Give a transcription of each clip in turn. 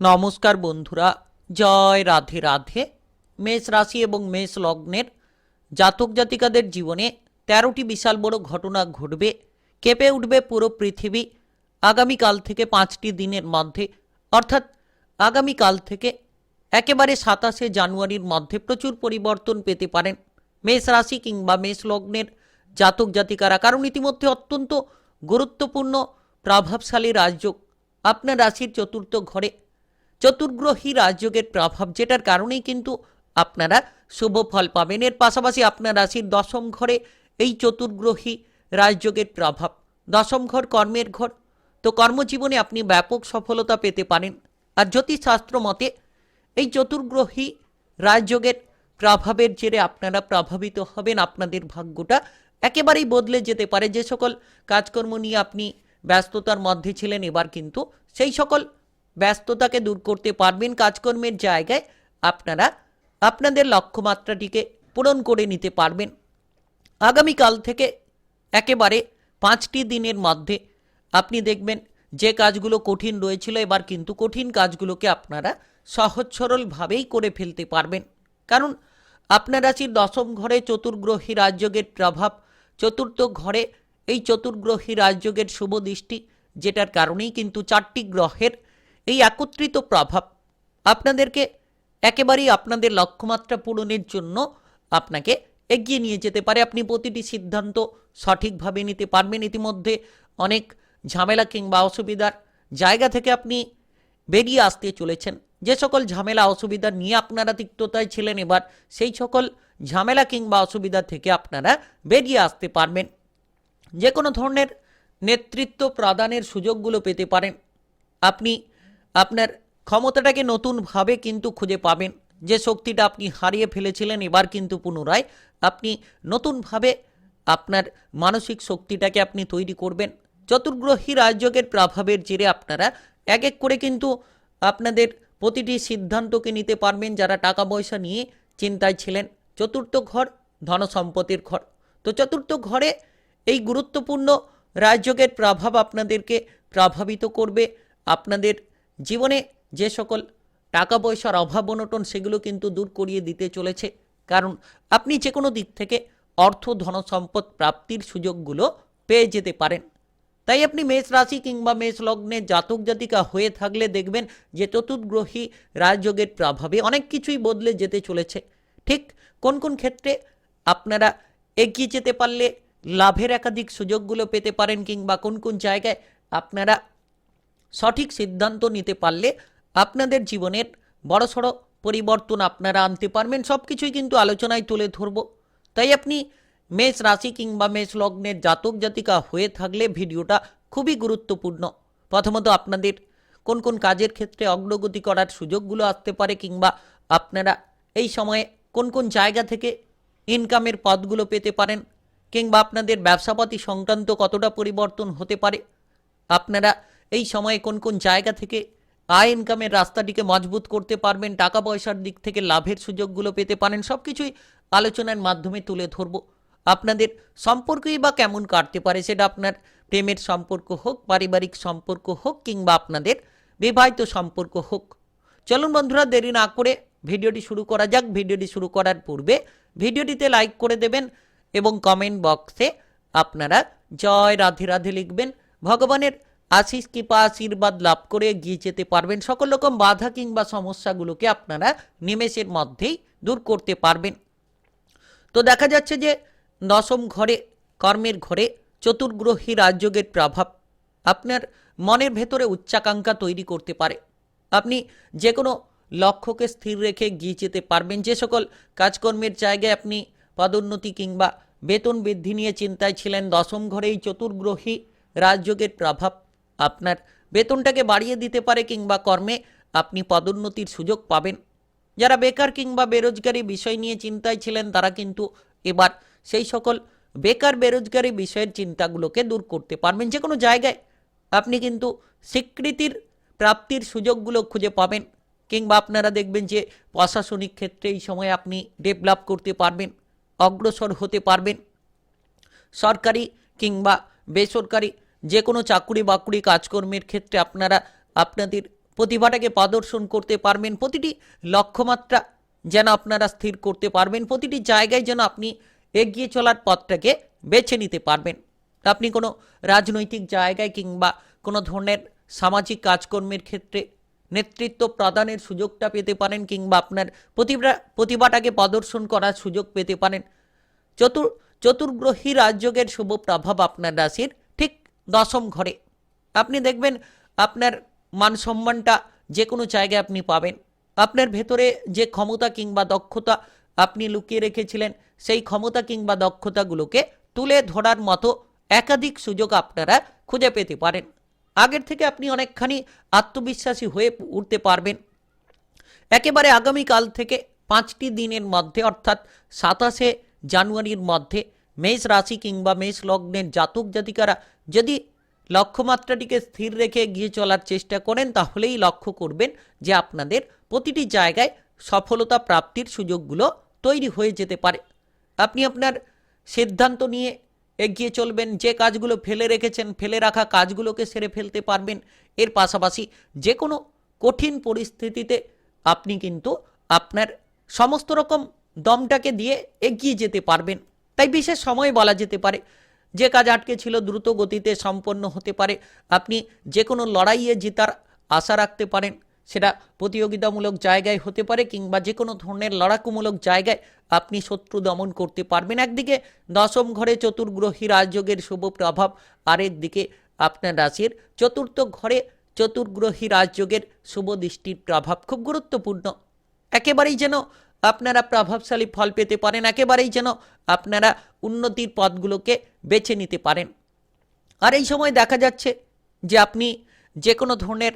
নমস্কার বন্ধুরা, জয় রাধে রাধে। মেষ রাশি এবং মেষ লগ্নের জাতক জাতিকাদের জীবনে তেরোটি বিশাল বড় ঘটনা ঘটবে, কেঁপে উঠবে পুরো পৃথিবী আগামীকাল থেকে পাঁচটি দিনের মধ্যে। অর্থাৎ আগামীকাল থেকে একেবারে সাতাশে জানুয়ারির মধ্যে প্রচুর পরিবর্তন পেতে পারেন মেষ রাশি কিংবা মেষ লগ্নের জাতক জাতিকারা। কারণ ইতিমধ্যে অত্যন্ত গুরুত্বপূর্ণ, প্রভাবশালী রাজযোগ আপনার রাশির চতুর্থ ঘরে চতুর্গ্রহী রাজযোগের প্রভাব যেটার কারণেই কিন্তু আপনারা শুভ ফল পাবেন। এর পাশাপাশি আপনার রাশির দশম ঘরে এই চতুর্গ্রহী রাজযোগের প্রভাব। দশম ঘর কর্মের ঘর। তো কর্মজীবনে আপনি ব্যাপক সফলতা পেতে পারেন। আর জ্যোতিষশাস্ত্র মতে এই চতুর্গ্রহী রাজযোগের প্রভাবের জেরে আপনারা প্রভাবিত হবেন। আপনাদের ভাগ্যটা একেবারেই বদলে যেতে পারে। যে সকল কাজকর্ম নিয়ে আপনি ব্যস্ততার মধ্যে ছিলেন, এবার কিন্তু সেই সকল ব্যস্ততাকে দূর করতে পারবেন কাজকর্মের জায়গায়। আপনারা আপনাদের লক্ষ্যমাত্রাটিকে পূরণ করে নিতে পারবেন। আগামীকাল থেকে একেবারে পাঁচটি দিনের মধ্যে আপনি দেখবেন যে কাজগুলো কঠিন রয়েছিল, এবার কিন্তু কঠিন কাজগুলোকে আপনারা সহজ সরলভাবেই করে ফেলতে পারবেন। কারণ আপনার রাশির দশম ঘরে চতুর্গ্রহী রাজযোগের প্রভাব, চতুর্থ ঘরে এই চতুর্গ্রহী রাজযোগের শুভ দৃষ্টি, যেটার কারণেই কিন্তু চারটি গ্রহের এই একত্রিত প্রভাব আপনাদেরকে একেবারেই আপনাদের লক্ষ্যমাত্রা পূরণের জন্য আপনাকে এগিয়ে নিয়ে যেতে পারে। আপনি প্রতিটি সিদ্ধান্ত সঠিকভাবে নিতে পারবেন। ইতিমধ্যে অনেক ঝামেলা কিংবা অসুবিধার জায়গা থেকে আপনি বেরিয়ে আসতে চলেছেন। যে সকল ঝামেলা, অসুবিধা নিয়ে আপনারা তিক্ততায় ছিলেন এবার, সেই সকল ঝামেলা কিংবা অসুবিধা থেকে আপনারা বেরিয়ে আসতে পারবেন। যে কোনো ধরনের নেতৃত্ব প্রদানের সুযোগগুলো পেতে পারেন। আপনি আপনার ক্ষমতাটাকে নতুনভাবে কিন্তু খুঁজে পাবেন। যে শক্তিটা আপনি হারিয়ে ফেলেছিলেন, এবার কিন্তু পুনরায় আপনি নতুনভাবে আপনার মানসিক শক্তিটাকে আপনি তৈরি করবেন। চতুর্গ্রহী রাজযোগের প্রভাবের জেরে আপনারা এক এক করে কিন্তু আপনাদের প্রতিটি সিদ্ধান্তকে নিতে পারবেন, যারা টাকা পয়সা নিয়ে চিন্তায় ছিলেন। চতুর্থ ঘর ধন সম্পত্তির ঘর। তো চতুর্থ ঘরে এই গুরুত্বপূর্ণ রাজযোগের প্রভাব আপনাদেরকে প্রভাবিত করবে। আপনাদের জীবনে যে সকল টাকা পয়সার অভাব অনটন সেগুলো কিন্তু দূর করিয়ে দিতে চলেছে। কারণ আপনি যে কোনো দিক থেকে অর্থ ধন সম্পদ প্রাপ্তির সুযোগগুলো পেয়ে যেতে পারেন। তাই আপনি মেষ রাশি কিংবা মেষ লগ্নে জাতক, জাতিকা হয়ে থাকলে দেখবেন যে চতুর্গ্রহী রাজযোগের প্রভাবে অনেক কিছুই বদলে যেতে চলেছে। ঠিক কোন কোন ক্ষেত্রে আপনারা এগিয়ে যেতে পারলে লাভের একাধিক সুযোগগুলো পেতে পারেন কিংবা কোন কোন জায়গায় আপনারা সঠিক সিদ্ধান্ত নিতে পারলে আপনাদের জীবনের বড়সড় পরিবর্তন আপনারা আনতে পারবেন। সব কিছুই কিন্তু আলোচনায় তুলে ধরব। তাই আপনি মেষ রাশি কিংবা মেষ লগ্নের জাতক জাতিকা হয়ে থাকলে ভিডিওটা খুবই গুরুত্বপূর্ণ। প্রথমত আপনাদের কোন কোন কাজের ক্ষেত্রে অগ্রগতি করার সুযোগগুলো আসতে পারে কিংবা আপনারা এই সময়ে কোন কোন জায়গা থেকে ইনকামের পথগুলো পেতে পারেন কিংবা আপনাদের ব্যবসাপাতি সংক্রান্ত কতটা পরিবর্তন হতে পারে। আপনারা এই সময়ে কোন কোন জায়গা থেকে আয় ইনকামের রাস্তাটিকে মজবুত করতে পারবেন টাকা পয়সার দিক থেকে লাভের সুযোগগুলো পেতে পারেন সব কিছুই আলোচনার মাধ্যমে তুলে ধরব। আপনাদের সম্পর্কই বা কেমন কাটতে পারে সেটা আপনার প্রেমের সম্পর্ক হোক, পারিবারিক সম্পর্ক হোক, কিংবা আপনাদের বিবাহিত সম্পর্ক হোক। চলুন বন্ধুরা, দেরি না করে ভিডিওটি শুরু করা যাক। ভিডিওটি শুরু করার পূর্বে ভিডিওটিতে লাইক করে দেবেন এবং কমেন্ট বক্সে আপনারা জয় রাধে রাধে লিখবেন। ভগবানের আশিস কৃপা আশীর্বাদ লাভ করে এগিয়ে যেতে পারবেন। সকল রকম বাধা কিংবা সমস্যাগুলোকে আপনারা নিমেষের মধ্যেই দূর করতে পারবেন। তো দেখা যাচ্ছে যে দশম ঘরে, কর্মের ঘরে চতুর্গ্রহী রাজযোগের প্রভাব আপনার মনের ভেতরে উচ্চাকাঙ্ক্ষা তৈরি করতে পারে। আপনি যে কোনো লক্ষ্যকে স্থির রেখে গিয়ে যেতে পারবেন। যে সকল কাজকর্মের জায়গায় আপনি পদোন্নতি কিংবা বেতন বৃদ্ধি নিয়ে চিন্তায় ছিলেন, দশম ঘরে এই চতুর্গ্রহী রাজযোগের প্রভাব আপনার বেতনটাকে বাড়িয়ে দিতে পারে কিংবা কর্মে আপনি পদোন্নতির সুযোগ পাবেন। যারা বেকার কিংবা বেরোজগারি বিষয় নিয়ে চিন্তায় ছিলেন, তারা কিন্তু এবার সেই সকল বেকার বেরোজগারি বিষয়ের চিন্তাগুলোকে দূর করতে পারবেন। যে কোনো জায়গায় আপনি কিন্তু স্বীকৃতির প্রাপ্তির সুযোগগুলো খুঁজে পাবেন কিংবা আপনারা দেখবেন যে প্রশাসনিক ক্ষেত্রে এই সময় আপনি ডেভেলপ করতে পারবেন, অগ্রসর হতে পারবেন। সরকারি কিংবা বেসরকারি যে কোনো চাকুরি বাকুরি কাজকর্মের ক্ষেত্রে আপনারা, আপনাদের প্রতিভাটাকে প্রদর্শন করতে পারবেন, প্রতিটি লক্ষ্যমাত্রা যেন আপনারা স্থির করতে পারবেন, প্রতিটি জায়গায় যেন আপনি এগিয়ে চলার পথটাকে বেছে নিতে পারবেন। আপনি কোনো রাজনৈতিক জায়গায় কিংবা কোনো ধরনের সামাজিক কাজকর্মের ক্ষেত্রে নেতৃত্ব প্রদানের সুযোগটা পেতে পারেন কিংবা আপনার প্রতিভা, প্রতিভাটাকে প্রদর্শন করার সুযোগ পেতে পারেন। চতুর, চতুর্গ্রহী রাজযোগের শুভ প্রভাব আপনার রাশির দশম ঘরে। আপনি দেখবেন আপনার মান সম্মানটা যে কোনো জায়গায় আপনি পাবেন। আপনার ভেতরে যে ক্ষমতা কিংবা দক্ষতা আপনি লুকিয়ে রেখেছিলেন, সেই ক্ষমতা কিংবা দক্ষতাগুলোকে তুলে ধরার মতো একাধিক সুযোগ আপনারা খুঁজে পেতে পারেন। আগের থেকে আপনি অনেকখানি আত্মবিশ্বাসী হয়ে উঠতে পারবেন। একেবারে আগামীকাল থেকে পাঁচটি দিনের মধ্যে, অর্থাৎ সাতাশে জানুয়ারির মধ্যে, মেষ রাশি কিংবা মেষ লগ্নের জাতক জাতিকারা যদি লক্ষ্যমাত্রাটিকে স্থির রেখে এগিয়ে চলার চেষ্টা করেন, তাহলেই লক্ষ্য করবেন যে আপনাদের প্রতিটি জায়গায় সফলতা প্রাপ্তির সুযোগগুলো তৈরি হয়ে যেতে পারে। আপনি আপনার সিদ্ধান্ত নিয়ে এগিয়ে চলবেন, যে কাজগুলো ফেলে রেখেছেন, ফেলে রাখা কাজগুলোকে সেরে ফেলতে পারবেন। এর পাশাপাশি যে কোনো কঠিন পরিস্থিতিতে আপনি কিন্তু আপনার সমস্ত রকম দমটাকে দিয়ে এগিয়ে যেতে পারবেন। তাই বিশেষ সময় বলা যেতে পারে। যে কাজ আটকে ছিল দ্রুত গতিতে সম্পন্ন হতে পারে। আপনি যে কোনো লড়াইয়ে জেতার আশা রাখতে পারেন। সেটা প্রতিযোগিতামূলক জায়গায় হতে পারে কিংবা যে কোনো ধরনের লড়াকুমূলক জায়গায় আপনি শত্রু দমন করতে পারবেন। একদিকে দশম ঘরে চতুর্গ্রহী রাজযোগের শুভ প্রভাব, আরেক দিকে আপনার রাশির চতুর্থ ঘরে চতুর্গ্রহী রাজযোগের শুভ দৃষ্টির প্রভাব খুব গুরুত্বপূর্ণ। একেবারেই যেন আপনারা প্রভাবশালী ফল পেতে পারেন, একেবারেই যেন আপনারা উন্নতির পথগুলোকে বেছে নিতে পারেন। আর এই সময় দেখা যাচ্ছে যে আপনি যে কোনো ধরনের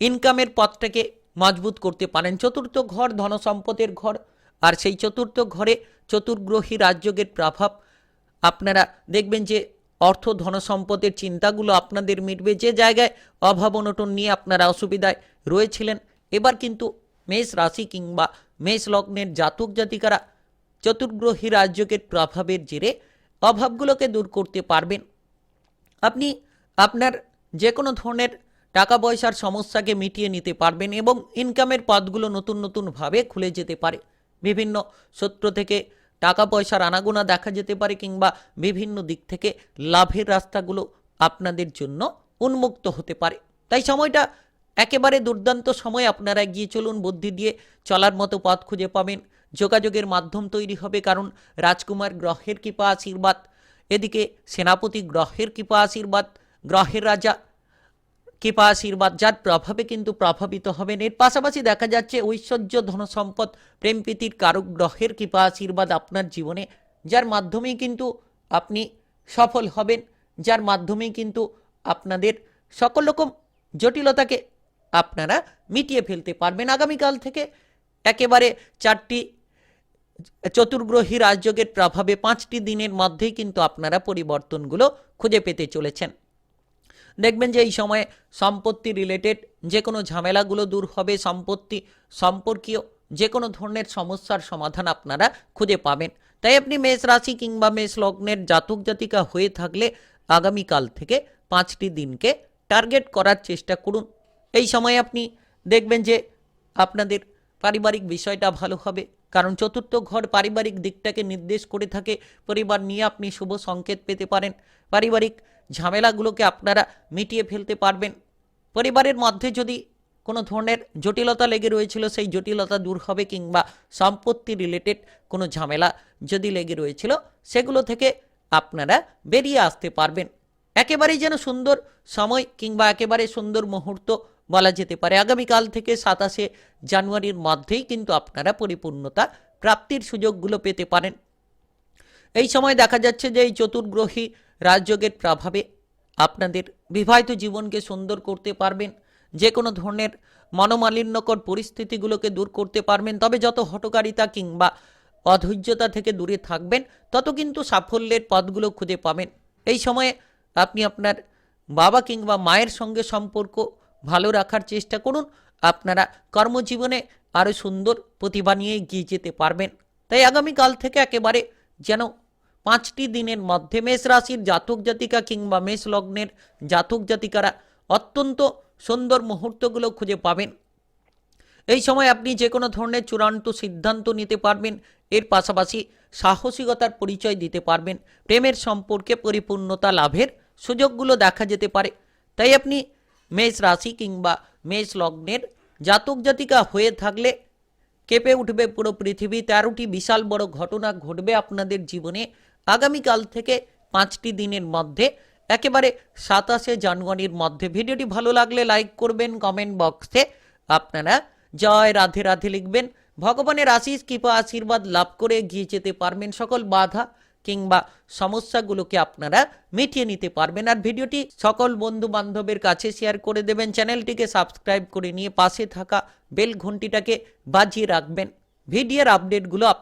ইনকামের পথটাকে মজবুত করতে পারেন। চতুর্থ ঘর ধনসম্পদের ঘর, আর সেই চতুর্থ ঘরে চতুর্গ্রহী রাজযোগের প্রভাব আপনারা দেখবেন যে অর্থ ধনসম্পদের চিন্তাগুলো আপনাদের মিটবে। যে জায়গায় অভাব অনটন নিয়ে আপনারা অসুবিধায় রয়েছিলেন, এবার কিন্তু মেষ রাশি কিংবা মেষ লগ্নের জাতক জাতিকারা চতুর্গ্রহী রাজযোগের প্রভাবের জেরে অভাবগুলোকে দূর করতে পারবেন। আপনি আপনার যে কোনো ধরনের টাকা পয়সার সমস্যাকে মিটিয়ে নিতে পারবেন এবং ইনকামের পথগুলো নতুন নতুনভাবে খুলে যেতে পারে। বিভিন্ন সূত্র থেকে টাকা পয়সার আনাগোনা দেখা যেতে পারে কিংবা বিভিন্ন দিক থেকে লাভের রাস্তাগুলো আপনাদের জন্য উন্মুক্ত হতে পারে। তাই সময়টা একেবারে দুর্দান্ত সময় আপনারা গিয়ে চলুন, বুদ্ধি দিয়ে চলার মতো পথ খুঁজে পাবেন। যোগাযোগের মাধ্যম তৈরি হবে, কারণ রাজকুমার গ্রহের কৃপা আশীর্বাদ। এদিকে সেনাপতি গ্রহের কৃপা আশীর্বাদ, গ্রহের রাজা কৃপা আশীর্বাদ, যার প্রভাবে কিন্তু প্রভাবিত হবেন। এর পাশাপাশি দেখা যাচ্ছে, ঐশ্বর্য ধনসম্পদ, প্রেম প্রীতির কারক গ্রহের কৃপা আশীর্বাদ আপনার জীবনে, যার মাধ্যমেই কিন্তু আপনি সফল হবেন, যার মাধ্যমেই কিন্তু আপনাদের সকল রকম জটিলতাকে আপনারা মিটিয়ে ফেলতে পারবেন আগামীকাল থেকে। একেবারে চারটি চতুর্গ্রহী রাজযোগের প্রভাবে পাঁচটি দিনের মধ্যেই কিন্তু আপনারা পরিবর্তনগুলো খুঁজে পেতে চলেছেন। দেখবেন যে এই সময়ে সম্পত্তি রিলেটেড যে কোনো ঝামেলাগুলো দূর হবে, সম্পত্তি সম্পর্কীয় যে কোনো ধরনের সমস্যার সমাধান আপনারা খুঁজে পাবেন। তাই আপনি মেষ রাশি কিংবা মেষ লগ্নের জাতক জাতিকা হয়ে থাকলে আগামীকাল থেকে পাঁচটি দিনকে টার্গেট করার চেষ্টা করুন। এই সময় আপনি দেখবেন যে আপনাদের পারিবারিক বিষয়টা ভালো হবে। কারণ চতুর্থ ঘর পারিবারিক দিকটাকে নির্দেশ করে থাকে। পরিবার নিয়ে আপনি শুভ সংকেত পেতে পারেন। পারিবারিক ঝামেলাগুলোকে আপনারা মিটিয়ে ফেলতে পারবেন। পরিবারের মধ্যে যদি কোনো ধরনের জটিলতা লেগে রয়েছিল, সেই জটিলতা দূর হবে কিংবা সম্পত্তি রিলেটেড কোনো ঝামেলা যদি লেগে রয়েছিল, সেগুলো থেকে আপনারা বেরিয়ে আসতে পারবেন। একেবারেই যেন সুন্দর সময় কিংবা একেবারে সুন্দর মুহূর্ত বলা যেতে পারে। আগামীকাল থেকে সাতাশে জানুয়ারির মধ্যেই কিন্তু আপনারা পরিপূর্ণতা প্রাপ্তির সুযোগগুলো পেতে পারেন। এই সময় দেখা যাচ্ছে যে এই চতুর্গ্রহী রাজযোগের প্রভাবে আপনাদের বিবাহিত জীবনকে সুন্দর করতে পারবেন। যে কোনো ধরনের মনোমালিন্যকর পরিস্থিতিগুলোকে দূর করতে পারবেন। তবে যত হটকারিতা কিংবা অধৈর্যতা থেকে দূরে থাকবেন, তত কিন্তু সাফল্যের পথগুলো খুঁজে পাবেন। এই সময়ে আপনি আপনার বাবা কিংবা মায়ের সঙ্গে সম্পর্ক ভালো রাখার চেষ্টা করুন। আপনারা কর্মজীবনে আরও সুন্দর প্রতিভা নিয়ে এগিয়ে যেতে পারবেন। তাই আগামীকাল থেকে একেবারে যেন পাঁচটি দিনের মধ্যে মেষ রাশির জাতক জাতিকা কিংবা মেষ লগ্নের জাতক জাতিকারা অত্যন্ত সুন্দর মুহূর্তগুলো খুঁজে পাবেন। এই সময় আপনি যে কোনো ধরনের চূড়ান্ত সিদ্ধান্ত নিতে পারবেন। এর পাশাপাশি সাহসিকতার পরিচয় দিতে পারবেন। প্রেমের সম্পর্কে পরিপূর্ণতা লাভের সুযোগগুলো দেখা যেতে পারে। তাই আপনি মেষ রাশি কিংবা মেষ লগ্নের জাতক জাতিকা হয়ে থাকলে কেঁপে উঠবে পুরো পৃথিবী। তেরোটি বিশাল বড় ঘটনা ঘটবে আপনাদের জীবনে। আগামীকাল থেকে পাঁচটি দিনের মধ্যে, একেবারে সাতাশে জানুয়ারির মধ্যে। ভিডিওটি ভালো লাগলে লাইক করবেন, কমেন্ট বক্সে আপনারা জয় রাধে রাধে লিখবেন। ভগবানের আশিস কৃপা, আশীর্বাদ লাভ করে এগিয়ে যেতে পারবেন। সকল বাধা কিংবা সমস্যাগুলোকে আপনারা মিটিয়ে নিতে পারবেন। আর ভিডিওটি সকল বন্ধু বান্ধবের কাছে শেয়ার করে দেবেন। চ্যানেলটিকে সাবস্ক্রাইব করে নিয়ে পাশে থাকা বেল ঘন্টিটাকে বাজিয়ে রাখবেন। ভিডিওর আপডেটগুলো